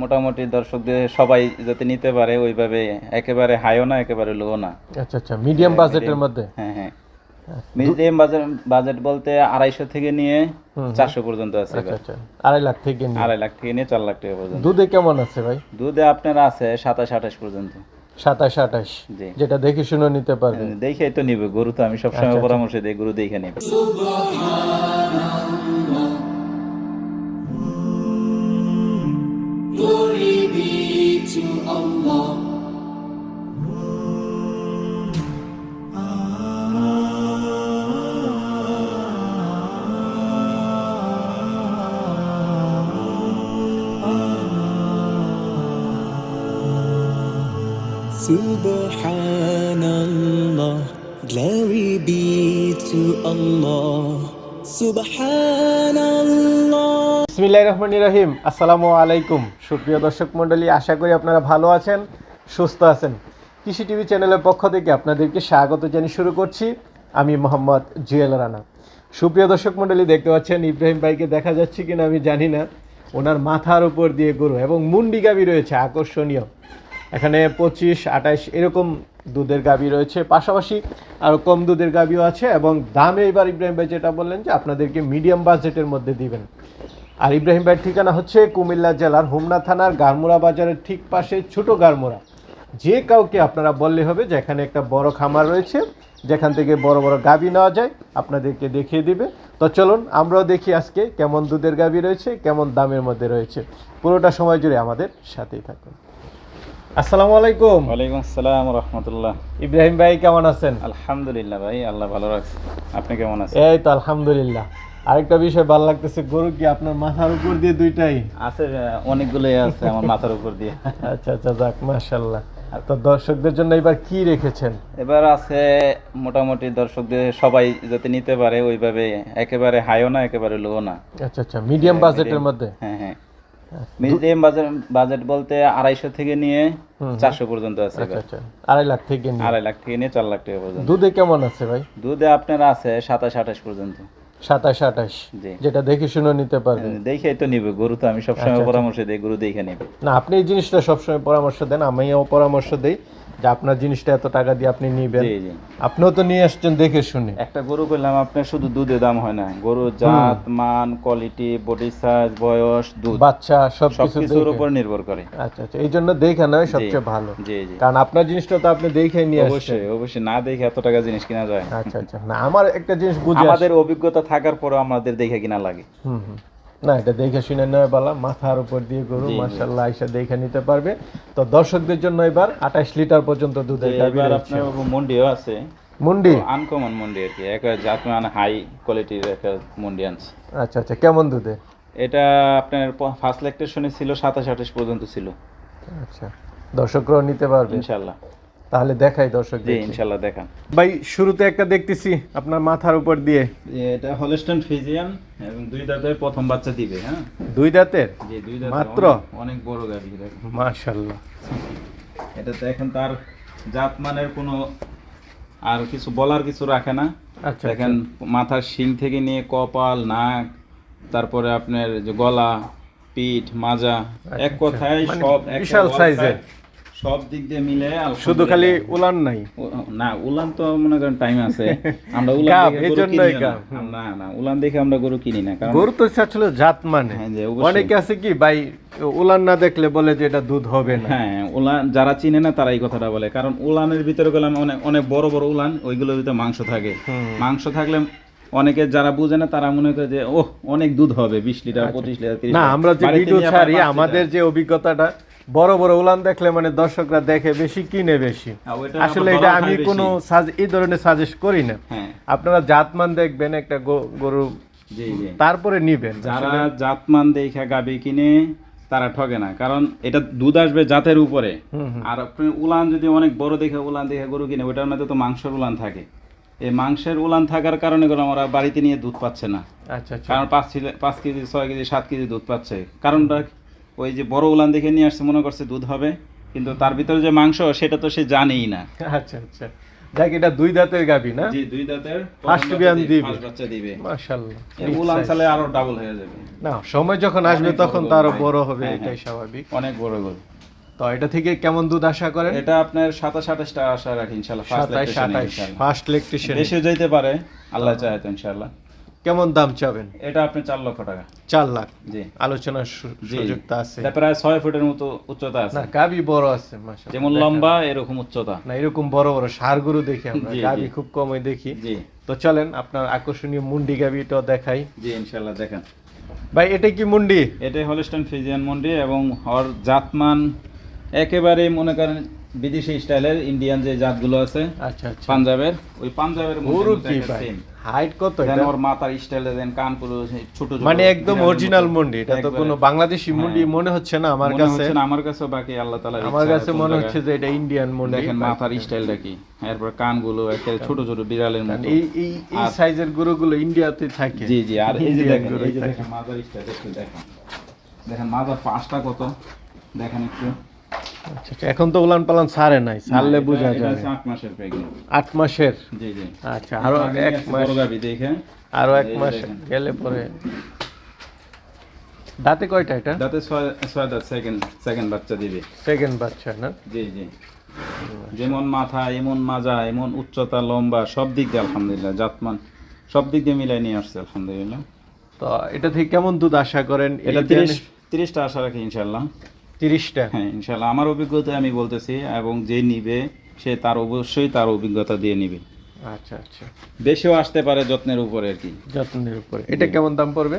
মোটামুটি দর্শকদের সবাই যাতে নিতে পারে ওইভাবে একেবারে হাইও না একেবারে লো না। আচ্ছা আচ্ছা মিডিয়াম বাজেটের মধ্যে? হ্যাঁ হ্যাঁ। মিডিয়াম বাজেট বাজেট বলতে আড়াইশো থেকে নিয়ে চারশো পর্যন্ত আছে আচ্ছা আচ্ছা আড়াই লাখ থেকে আড়াই লাখ থেকে নিয়ে চার লাখ টাকা পর্যন্ত। দুধে কেমন আছে ভাই? দুধে আপনার আছে সাতাশ আঠাশ পর্যন্ত। সাতাশ আঠাশ। যেটা দেখে শুনে নিতে পারবেন। দেখেই তো নিবে গরু তো আমি সবসময় আচ্ছা, পরামর্শ দিই গরু দেখে নিবে। Glory be to Allah. রহিম। আসসালামু আলাইকুম। সুপ্রিয় দর্শক মণ্ডলী, আশা করি আপনারা ভালো আছেন, সুস্থ আছেন। কৃষি টিভি চ্যানেলের পক্ষ থেকে আপনাদেরকে স্বাগত জানিয়ে শুরু করছি। আমি মোহাম্মদ জুয়েল রানা। সুপ্রিয় দর্শক মণ্ডলী, দেখতে পাচ্ছেন ইব্রাহিম ভাইকে দেখা যাচ্ছে কিনা আমি জানি না। ওনার মাথার উপর দিয়ে গরু এবং মুন্ডি গাবি রয়েছে, আকর্ষণীয়। এখানে পঁচিশ, আঠাশ, এরকম দুধের গাবি রয়েছে। পাশাপাশি আরও কম দুধের গাবিও আছে এবং দামে এবার ইব্রাহিম ভাই যেটা বললেন যে আপনাদেরকে মিডিয়াম বাজেটের মধ্যে দিবেন। আর ইব্রাহিম ভাইয়ের ঠিকানা হচ্ছে কুমিল্লা জেলার হোমনা থানার গারমুরা বাজারের ঠিক পাশে ছোট গারমুরা যে কাউকে আপনারা বললে হবে যে এখানে একটা বড় খামার রয়েছে, যেখান থেকে বড় বড় গাবি নেওয়া যায়, আপনাদেরকে দেখিয়ে দিবে। তো চলুন আমরাও দেখি আজকে কেমন দুধের গাবি রয়েছে, কেমন দামের মধ্যে রয়েছে। পুরোটা সময় জুড়ে আমাদের সাথেই থাকুন। আসসালামু আলাইকুম। ওয়ালাইকুম আসসালাম রহমতুল্লাহ। ইব্রাহিম ভাই কেমন আছেন? আলহামদুলিল্লাহ ভাই আল্লাহ ভালো রাখছে। আপনি কেমন আছেন? এই তো আলহামদুলিল্লাহ। আরেকটা বিষয় ভালো লাগতেছে গরু কি আপনার মাথার উপর দিয়ে দুইটাই? আছে অনেকগুলোই আছে আমার মাথার উপর দিয়ে। আচ্ছা আচ্ছা যাক মাশাল্লাহ তো দর্শকদের জন্য এবার কি রেখেছেন? এবার আছে মোটামুটি দর্শকদের সবাই যাতে নিতে পারে ওইভাবে একেবারে হাইও না একেবারে লো না। আচ্ছা আচ্ছা মিডিয়াম বাজেটের মধ্যে? হ্যাঁ হ্যাঁ। মিডিয়াম বাজেট বাজেট বলতে আড়াইশো থেকে নিয়ে। চারশো পর্যন্ত আছে আচ্ছা আচ্ছা। আড়াই লাখ থেকে নিয়ে। আড়াই লাখ থেকে নিয়ে চার লাখ টাকা পর্যন্ত। দুধে কেমন আছে ভাই? দুধে আপনার আছে সাতাশ আঠাশ পর্যন্ত। সাতাশ আঠাশ? যেটা দেখে শুনে নিতে পারবেন। দেখে তো নিবে গরু তো আমি সবসময় আচ্ছা, পরামর্শ দিই গরু দেখে নিবে। না আপনি এই জিনিসটা সবসময় পরামর্শ দেন আমিও পরামর্শ দেই। যে আপনার জিনিসটা এত টাকা দিয়ে আপনি নিবেন। আপনিও তো নিয়ে আসছেন দেখে শুনে। একটা গরু করলাম আপনার শুধু দুধে দাম হয় না। গরুর জাত মান কোয়ালিটি বডি সাইজ বয়স দুধ। বাচ্চা সব কিছু সবকিছুর উপর নির্ভর করে। আচ্ছা আচ্ছা এই জন্য দেখে নয় সবচেয়ে ভালো। জি জি। কারণ আপনার জিনিসটা তো আপনি দেখে নিয়ে আসছেন। অবশ্যই অবশ্যই। না দেখে এত টাকা জিনিস কিনা যায়। আচ্ছা আচ্ছা। না আমার একটা জিনিস বুঝে আমাদের অভিজ্ঞতা থাকার পরেও আমাদের দেখে কিনা লাগে। হুম হুম। না এটা দেখে শুনে নয় বলা মাথার উপর দিয়ে গরু। মার্শাল্লাহ আইসা দেখে নিতে পারবে। তো দর্শকদের জন্য এবার আঠাশ লিটার পর্যন্ত দুধের গাভী এবার রয়েছে। আপনার মন্ডিও আছে। মুন্ডি? আনকমন মন্ডি আর কি একটা হাই কোয়ালিটির একটা মন্ডি আনছে। আচ্ছা আচ্ছা কেমন দুধে? এটা আপনার ফার্স্ট লেকটেশনে ছিল সাতাশ আঠাশ পর্যন্ত ছিল। আচ্ছা দর্শকরাও নিতে পারবে। ইনশাল্লাহ তাহলে দেখাই দর্শক জি ইনশাল্লাহ দেখান। ভাই শুরুতে একটা দেখতেছি আপনার মাথার উপর দিয়ে। এটা হলস্টন ফিজিয়ান এবং দুই দাঁতের প্রথম বাচ্চা দিবে হ্যাঁ? দুই দাঁতের? জি দুই দাঁতের মাত্র? অনেক- বড় গাভী দেখেন। মার্শাল্লাহ এটা তো এখন তার জাত মানের কোনো আর কিছু বলার কিছু রাখে না। আচ্ছা দেখেন মাথার শিং থেকে নিয়ে কপাল নাক তারপরে আপনার যে গলা পিঠ মাজা এক আচ্ছা। কথায় মানে সব বিশাল সাইজের। সব দিক দিয়ে মিলে শুধু খালি উলান নাই? না উলান তো মনে করেন টাইম আছে। আমরা উলান না। না উলান দেখে আমরা গরু কিনি না কারণ গরু তো আসলে জাত মানে। হ্যাঁ। অনেকে আছে কি ভাই উলান না দেখলে বলে যে এটা দুধ হবে না। হ্যাঁ উলান যারা চিনে না তারা এই কথাটা বলে। কারণ উলানের ভিতরে গেলাম অনেক অনেক বড় বড় উলান ওইগুলোর ভিতরে মাংস থাকে। মাংস থাকলে অনেকে যারা বুঝে না তারা মনে করে যে ওহ অনেক দুধ হবে বিশ লিটার পঁচিশ লিটার না আমরা যে ভিডিও ছাড়ি। আমাদের যে অভিজ্ঞতাটা বড় বড় উলান দেখলে মানে দর্শকরা দেখে বেশি কিনে বেশি। হ্যাঁ, আসলে এটা আমি কোনো সাজ- এই ধরনের সাজেস্ট করি না। হ্যাঁ। আপনারা জাতমান দেখবেন একটা গরু তারপরে নিবেন। যারা জাতমান দেখা গাবি কিনে তারা ঠকে না। কারণ এটা দুধ আসবে জাতের উপরে। আর আপনি উলান যদি অনেক বড় দেখে উলান দেখে গরু কিনে ওটার মধ্যে তো মাংসের উলান থাকে। এই মাংসের উলান থাকার কারণে করে আমরা বাড়িতে নিয়ে দুধ পাচ্ছে না। আচ্ছা আচ্ছা। কারণ পাঁচ ছিল- পাঁচ কেজি ছয় কেজি সাত কেজি দুধ পাচ্ছে। কারণটা ওই যে বড় উলান দেখে নিয়ে আসছে মনে করছে দুধ হবে কিন্তু তার ভিতরে যে মাংস সেটা তো সে জানেই না। আচ্ছা আচ্ছা। দেখ এটা দুই দাঁতের গাবি না? জি দুই দাঁতের প্রথম বিয়ান দিবে। বাচ্চা দিবে। মাশাআল্লাহ আরও ডাবল হয়ে যাবে। না সময় যখন আসবে তখন তো আরও বড় হবে হ্যাঁ, এটাই হ্যাঁ। স্বাভাবিক। অনেক বড় গরু। তো এটা থেকে কেমন দুধ আশা করেন? এটা আপনার সাতাশ আঠাশটা আশা রাখি ইনশাল্লাহ ফার্স্ট ফার্স্ট ইলেকট্রিশিয়ান বেশি যেতে পারে আল্লাহ চায় তো ইনশাল্লাহ। কেমন দাম চাবেন? এটা আপনি চার লক্ষ টাকা। চার লাখ। জি। আলোচনার সু- জি। সুযোগ তো আছে। এটা প্রায় ছয় ফুটের মতো উচ্চতা আছে। না গাবি বড় আছে মাশাআল্লাহ। যেমন লম্বা এরকম উচ্চতা। না এরকম বড় বড় সার গরু দেখি আমরা। গাবি খুব কমই দেখি। জি। তো চলেন আপনার আকর্ষণীয় মুন্ডি গাবিটাও দেখাই। জি ইনশাল্লাহ দেখেন। ভাই এটা কি মুন্ডি? এটাই হলস্টন ফিজিয়ান মন্ডি এবং ওর জাতমান একেবারে মনে করেন বিদেশি স্টাইলের ইন্ডিয়ান যে জাতগুলো আছে আচ্ছা আচ্ছা। পাঞ্জাবের। ওই পাঞ্জাবের গরু কি। হাইট কত এটা? ওর মাথার স্টাইলে দেন কানগুলো সেই ছোট ছোট মানে একদম বিড়ালের অরিজিনাল। মুন্ডি এটা তো কোনো বাংলাদেশি মুন্ডি হ্যাঁ। মনে হচ্ছে না আমার মনে কাছে। হচ্ছে না, আমার কাছে বাকি আল্লাহ তাআলার আমার কাছে মনে হচ্ছে যে এটা ইন্ডিয়ান মুন্ডি। দেখেন মাথার স্টাইলটা কি। এরপর কানগুলো একেবারে ছোট ছোট বিড়ালের মতো। এই এই এই সাইজের গরুগুলো ইন্ডিয়াতে থাকে। জি জি আর এই যে দেখেন এই যে দেখেন মাজার স্টাইল একটু দেখেন। দেখেন মাজার পাঁচটা কত? দেখেন একটু। আচ্ছা আচ্ছা, এখন তো উলান পালান ছাড়ে নাই ছাড়লে বোঝা হচ্ছে আট মাসের প্রেগনেন্ট আট মাসের? জি জি। আচ্ছা আরও এক মাস গাভী দেখে। আরও এক মাস গেলে পরে দাঁতে কয়টা এটা? যাতে ছয় ছয় দাঁত সেকেন্ড সেকেন্ড বাচ্চা দিবে। সেকেন্ড বাচ্চা না? জি জি। যেমন মাথা এমন মাজা এমন উচ্চতা লম্বা সব দিক দিয়ে আলহামদুলিল্লাহ জাতমান সব দিক দিয়ে মিলাই নিয়ে আসছে আলহামদুলিল্লাহ। তো এটা থেকে কেমন দুধ আশা করেন? এটা তিরিশ তিরিশটা আশা রাখি ইনশাল্লাহ তিরিশটা। হ্যাঁ ইনশাল্লাহ আমার অভিজ্ঞতা আমি বলতেছি এবং যে নিবে সে তার অবশ্যই তার অভিজ্ঞতা দিয়ে নিবে। আচ্ছা আচ্ছা। বেশিও আসতে পারে যত্নের উপরে আর কি। যত্নের উপরে। এটা কেমন দাম পড়বে?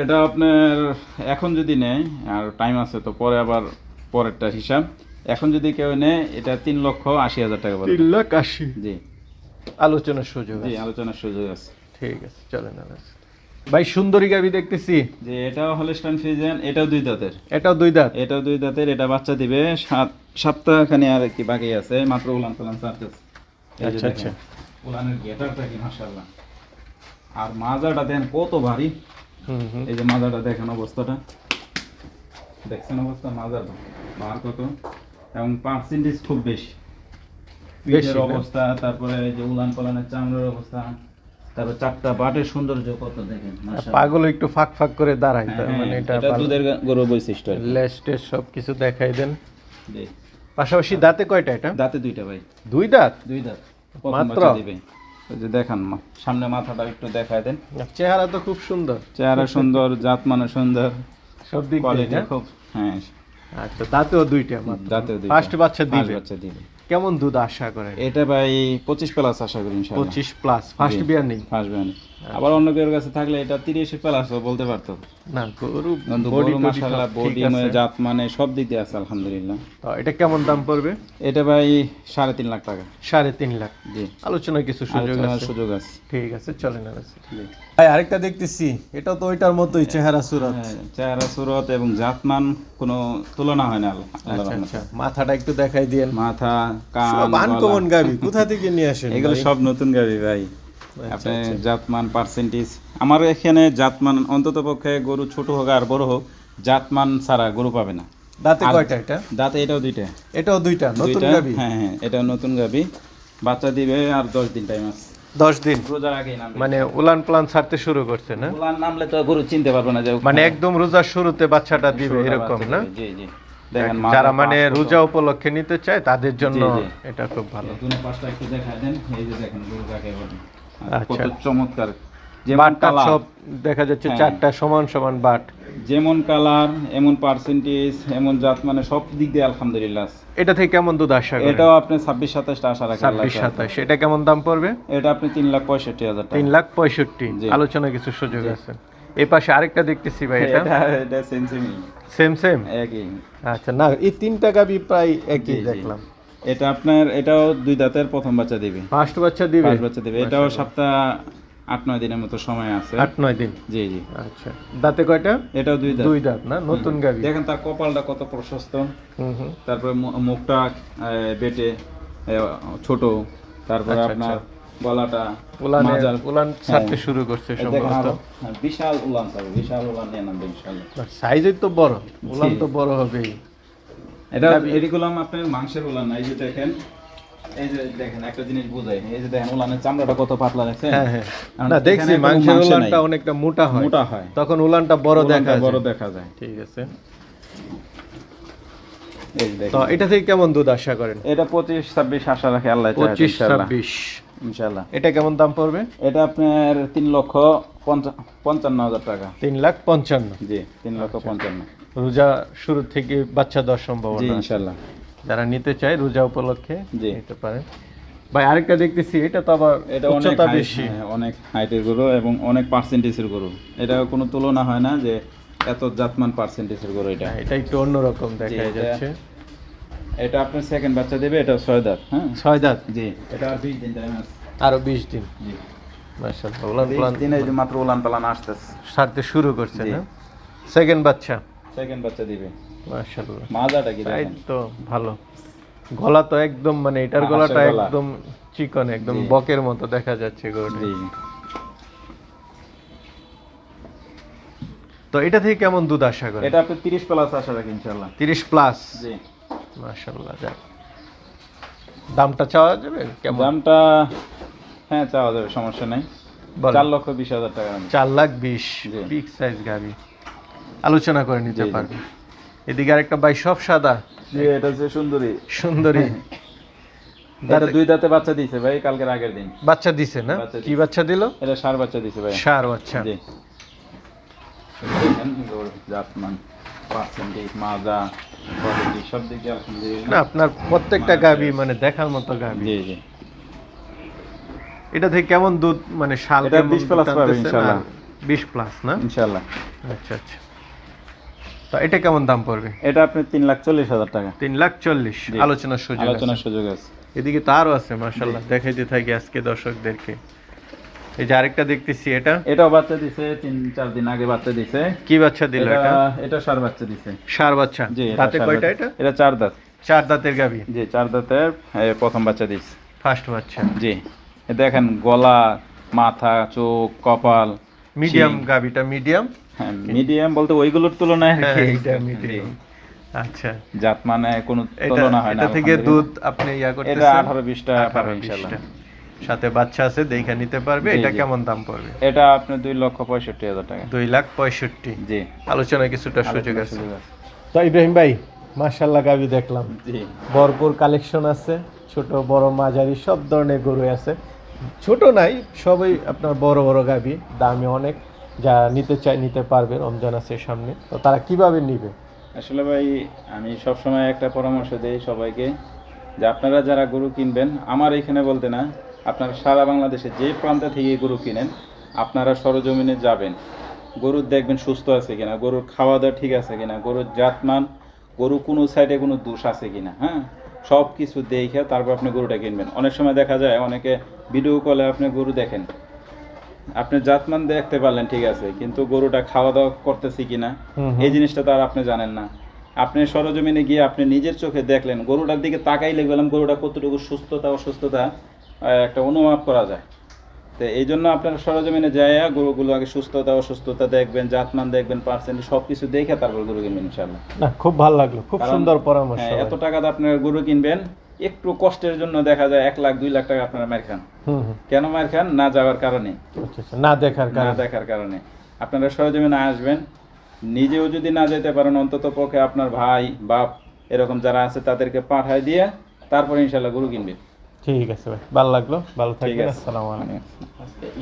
এটা আপনার এখন যদি নেয় আর টাইম আছে তো পরে আবার পরেরটা হিসাব। এখন যদি কেউ নেয় এটা তিন লক্ষ আশি হাজার টাকা পড়বে। তিন লাখ আশি? জি। আলোচনার সুযোগ জি আলোচনার সুযোগ আছে। ঠিক আছে চলেন আলোচনা। ভাই সুন্দরী গাবি দেখতেছি। যে এটাও হলস্টান ফিজিয়ান এটাও দুই দাঁতের। এটাও দুই দাঁত? এটাও দুই দাঁতের এটা বাচ্চা দিবে। সাত সপ্তাহখানি আর কি বাকি আছে মাত্র উলান পালান চারতেছে এই যে আচ্ছা, উলানের গেটারটা কি মাশাআল্লাহ। আর মাজাটা দেন কত ভারী। হুম এই যে মাজাটা দেখেন অবস্থাটা। দেখছেন অবস্থা? মাজার ভার কত? এবং পার্সেন্টেজ খুব বেশি। বেশি অবস্থা তারপরে যে উলান পালানের চামড়ার অবস্থা। তারপর চারটা বাটের সৌন্দর্য কত দেখেন পাগল একটু ফাঁক ফাঁক করে হ্যাঁ, মানে হ্যাঁ, এটা দুধের গা- গরুর বৈশিষ্ট্য সব কিছু দেখাই দেন। পাশাপাশি দাঁতে কয়টা এটা? দাঁতে দুইটা ভাই। দুই দাঁত? দুই দাঁত। মাত্র? ওই যে দেখান মা সামনে মাথাটা একটু দেখায় দেন। চেহারা তো খুব সুন্দর। চেহারা সুন্দর জাত মানে সুন্দর সব দিক কোয়ালিটি খুব হ্যাঁ। আচ্ছা দাঁতেও দুইটা দাঁতেও দুইটা। ফার্স্ট বাচ্চা দিবে। বাচ্চা দিবে। কেমন দুধ আশা করেন? এটা ভাই পঁচিশ প্লাস আশা করি ইনশাআল্লাহ। পঁচিশ প্লাস ফার্স্ট। বিয়ার নেই। ফার্স্ট ব্যান্ড আবার অন্য কেউ কাছে থাকলে এটা তিরিশ প্লাস বলতে পারতো। না গরু বডি মাশাআল্লাহ বডি মানে জাত মানে সব দিক দিয়ে আছে আলহামদুলিল্লাহ। তো এটা কেমন দাম পড়বে? এটা ভাই সাড়ে তিন লাখ টাকা। সাড়ে তিন লাখ। জি। আলোচনার কিছু সুযোগ আছে। সুযোগ আছে। ঠিক আছে চলেন ভাই আরেকটা দেখতেছি। এটা তো ওইটার মতোই চেহারা সুরত। হ্যাঁ, চেহারা সুরত এবং জাতমান কোনো তুলনা হয় না আল্লাহ আচ্ছা আচ্ছা। মাথাটা একটু দেখাই দিয়েন। মাথা কান। আনকমন গাবি কোথা থেকে নিয়ে আসেন এগুলো সব নতুন গাবি ভাই। আপনি। জাতমান পার্সেন্টেজ আমার এখানে জাতমান অন্তত পক্ষে গরু ছোট হোক আর বড় হোক জাতমান ছাড়া গরু পাবে না। দাঁতে কয়টা এটা? দাঁতে এটাও দুইটা। এটাও দুইটা নতুন গাবি হ্যাঁ হ্যাঁ এটাও নতুন গাবি বাচ্চা দিবে আর দশ দিন টাইম আছে। দশ দিন? রোজার আগেই নামবে। মানে উলান প্লান ছাড়তে শুরু করছে না? উলান নামলে তো গরু চিনতে পারবে না যে মানে একদম রোজার শুরুতে বাচ্চাটা দিবে এরকম না? জি জি। দেখেন যারা মানে রোজা উপলক্ষে নিতে চায় তাদের জন্য। এটা খুব ভালো। দুনো পাশটা একটু দেখায় দেন এই যে দেখেন গরু কাকে বলে আর। কত চমৎকার। যেমন সব দেখা যাচ্ছে হ্যাঁ। চারটা সমান সমান বাট। যেমন কালার এমন পার্সেন্টেজ এমন জাত মানে সব দিক দিয়ে আলহামদুলিল্লাহ এটা থেকে কেমন দুধ আশা করেন এটাও আপনি ছাব্বিশ সাতাশটা আশা রাখেন ছাব্বিশ সাতাশ। এটা কেমন দাম পড়বে? এটা আপনি তিন লাখ পঁয়ষট্টি হাজার টাকা। তিন লাখ পঁয়ষট্টি। জি। আলোচনা কিছু সুযোগ আছে। এই পাশে আরেকটা দেখতেছি ভাই এটা? এটা এটা সেম সেম সেম একই। আচ্ছা না এই তিনটা গাবি প্রায় একই। দেখলাম। এটা আপনার এটাও দুই দাঁতের প্রথম বাচ্চা দিবে। ফার্স্ট বাচ্চা দিবে? পাঁচ বাচ্চা দিবে। এটাও সপ্তাহ আট নয় দিনের মতো সময় আছে। আট নয় দিন? জি জি। আচ্ছা। দাঁতে কয়টা? এটাও দুই দাঁত। দুই দাঁত না? নতুন গাবি দেখেন তার কপালটা কত প্রশস্ত। হুম তারপরে মুখটা বেটে ছোট। তারপরে আচ্ছা, আপনার গলাটা উলানে উলান ছাড়তে হ্যাঁ। শুরু করছে সম্ভবত। হ্যাঁ, বিশাল উলান বিশাল উলান নিয়ে নামবে ইনশাল্লাহ সাইজের তো বড়। উলান তো বড় হবেই। এটা এটি করলাম আপনার মাংসের উলান না এই যে দেখেন এই যে দেখেন একটা জিনিস বুঝাই এই যে দেখেন উলানের চামড়াটা কত পাতলা দেখছেন? হ্যাঁ হ্যাঁ। না দেখছি মাংসের মাংস উলানটা অনেকটা মোটা হয়। মোটা হয়। তখন উলানটা বড় দেখা বড় দেখা যায়। ঠিক আছে। তো এটা থেকে কেমন দুধ আশা করেন? এটা পঁচিশ ছাব্বিশ আশা রাখে আল্লাহ পঁচিশ ছাব্বিশ। ইনশাল্লাহ এটা কেমন দাম পড়বে? এটা আপনার তিন লক্ষ পঞ্চান্ন হাজার টাকা। তিন লাখ পঞ্চান্ন। জি তিন লক্ষ পঞ্চান্ন। রোজা শুরু থেকে বাচ্চা দেওয়ার সম্ভাবনা ইনশাল্লাহ। যারা নিতে চায় রোজা উপলক্ষে। নিতে পারেন। ভাই আরেকটা দেখতেছি এটা তো আবার এটা অনেক উচ্চতা বেশি। হ্যাঁ, অনেক হাইটের গরু এবং অনেক পার্সেন্টেজের গরু। এটা কোনো তুলনা হয় না যে এত জাতমান পার্সেন্টেজের গরু এটা। হ্যাঁ, এটা একটু অন্যরকম দেখা এটা- যাচ্ছে। এটা আপনার সেকেন্ড বাচ্চা দেবে এটা ছয় দাঁত হ্যাঁ? ছয় দাঁত? জি। এটা আর বিশ দিন টাইম আছে। আরও বিশ দিন। জি। মাশাআল্লাহ উলান বিশ পালান দিনে যে মাত্র উলান পালান আসতেছে। সারতে শুরু করছে না? সেকেন্ড বাচ্চা। সেকেন্ড বাচ্চা দিবে। মাশাআল্লাহ। মাজাটা কি দেখেন? তো ভালো। গলা তো একদম মানে এটার গলাটা একদম চিকন একদম বকের মতো দেখা যাচ্ছে গরুটা। তো এটা থেকে কেমন দুধ আশা করে এটা আপনি তিরিশ প্লাস আশা রাখি ইনশাল্লাহ তিরিশ প্লাস জি। মাশাআল্লাহ যাক। দামটা চাওয়া যাবে? কেমন? দামটা হ্যাঁ চাওয়া যাবে সমস্যা নাই। চার লক্ষ বিশ হাজার টাকা। চার লাখ বিশ। বিগ সাইজ গাড়ি আলোচনা করে নিতে জি, জি। পারবে। এদিকে আরেকটা বাই সব সাদা। জি এটা হচ্ছে সুন্দরী। সুন্দরী। এটা দুই দাঁতে বাচ্চা দিছে ভাই কালকের আগের দিন। বাচ্চা দিছে না? কি বাচ্চা দিল? এটা সার বাচ্চা দিছে ভাই। সার বাচ্চা। জি। জাতমান পার্সেন্টেজ মাজা কোয়ালিটি সব দিক দিয়ে না আপনার প্রত্যেকটা গাবি মানে দেখার মতো গাবি জি জি। এটা থেকে কেমন দুধ মানে শাল এটা কেমন 20 plus পাবে ইনশাআল্লাহ। 20 প্লাস না? আচ্ছা আচ্ছা। তো এটা কেমন দাম পড়বে? এটা আপনি তিন লাখ চল্লিশ হাজার টাকা। তিন লাখ চল্লিশ আলোচনার সুযোগ আলোচনার সুযোগ আছে। এদিকে তো আরও আছে মার্শাল্লাহ দেখাইতে থাকি আজকে দর্শকদেরকে। এই যে আরেকটা দেখতেছি এটা? এটাও বাচ্চা দিছে তিন চার দিন আগে বাচ্চা দিছে। কি বাচ্চা দিল এটা এটা? সার বাচ্চা দিছে। সার বাচ্চা? জি দাঁতে কয়টা এটা? এটা চার দাঁত। চার দাঁতের গাবি জি চার দাঁতের প্রথম বাচ্চা দিছে। ফার্স্ট বাচ্চা। জি। দেখেন গলা মাথা চোখ কপাল। মিডিয়াম। গাবিটা মিডিয়াম? হ্যাঁ মিডিয়াম বলতে ওইগুলোর তুলনায় আর হ্যাঁ কি। এইটা মিডিয়াম। আচ্ছা। জাত মানে কোনো তুলনা হয় না এটা থেকে দুধ আপনি ইয়া করতেছেন? এটা আঠারো বিশটা পাবে 18 ইনশাল্লাহ। 20 টা। সাথে বাচ্চা আছে দেখে নিতে পারবে এটা কেমন দাম পড়বে? এটা আপনার দুই লক্ষ পঁয়ষট্টি হাজার টাকা। দুই লাখ পঁয়ষট্টি। জি। আলোচনায় কিছুটা সুযোগ আছে। তো ইব্রাহিম ভাই মার্শাল্লাহ গাবি দেখলাম। জি। ভরপুর কালেকশন আছে ছোট বড় মাঝারি সব ধরনের গরু আছে। ছোট নাই, সবই আপনার বড় বড় গাবি দামি অনেক, যা নিতে চাই, নিতে পারবে রমজান আছে সামনে। তো তারা কীভাবে নিবে? আসলে ভাই, আমি সব সময় একটা পরামর্শ দেই সবাইকে যে আপনারা যারা গরু কিনবেন, আমার এখানে বলতে না, আপনারা সারা বাংলাদেশে যে প্রান্ত থেকে গরু কিনেন, আপনারা সরজমিনে যাবেন। গরুর দেখবেন সুস্থ আছে কিনা, গরুর খাওয়া দাওয়া ঠিক আছে কিনা, গরুর জাতমান, গরু কোনো সাইডে কোনো দোষ আছে কিনা হ্যাঁ? সব কিছু দেখে তারপর আপনি গরুটা কিনবেন। অনেক সময় দেখা যায় অনেকে ভিডিও কলে আপনি গরু দেখেন। আপনি জাতমান দেখতে পারলেন ঠিক আছে কিন্তু গরুটা খাওয়া দাওয়া করতেছি কিনা। এই জিনিসটা তো আর আপনি জানেন না। আপনি সরজমিনে গিয়ে আপনি নিজের চোখে দেখলেন গরুটার দিকে তাকাইলে গেলাম গরুটা কতটুকু সুস্থতা অসুস্থতা একটা অনুভব করা যায়। তো এই জন্য আপনারা সরজমিনে যায় গরুগুলো আগে সুস্থতা অসুস্থতা দেখবেন জাতমান দেখবেন পার্সেন্ট সব কিছু দেখে তারপর গরু কিনবেন ইনশাল্লাহ না খুব ভালো লাগল খুব সুন্দর পরামর্শ হ্যাঁ, এত টাকা দিয়ে আপনারা গরু কিনবেন একটু কষ্টের জন্য দেখা যায় এক লাখ দুই লাখ টাকা আপনারা মার খান। কেন মার খান? না যাওয়ার কারণে। আচ্ছা আচ্ছা না দেখার না কারণে। দেখার কারণে। আপনারা সরজমিনে আসবেন নিজেও যদি না যেতে পারেন অন্তত পক্ষে আপনার ভাই বাপ এরকম যারা আছে তাদেরকে পাঠায় দিয়ে তারপরে ইনশাল্লাহ গরু কিনবে ঠিক আছে ভাই ভালো লাগল ভালো ঠিক থাকবেন আছে। আসসালামু আলাইকুম।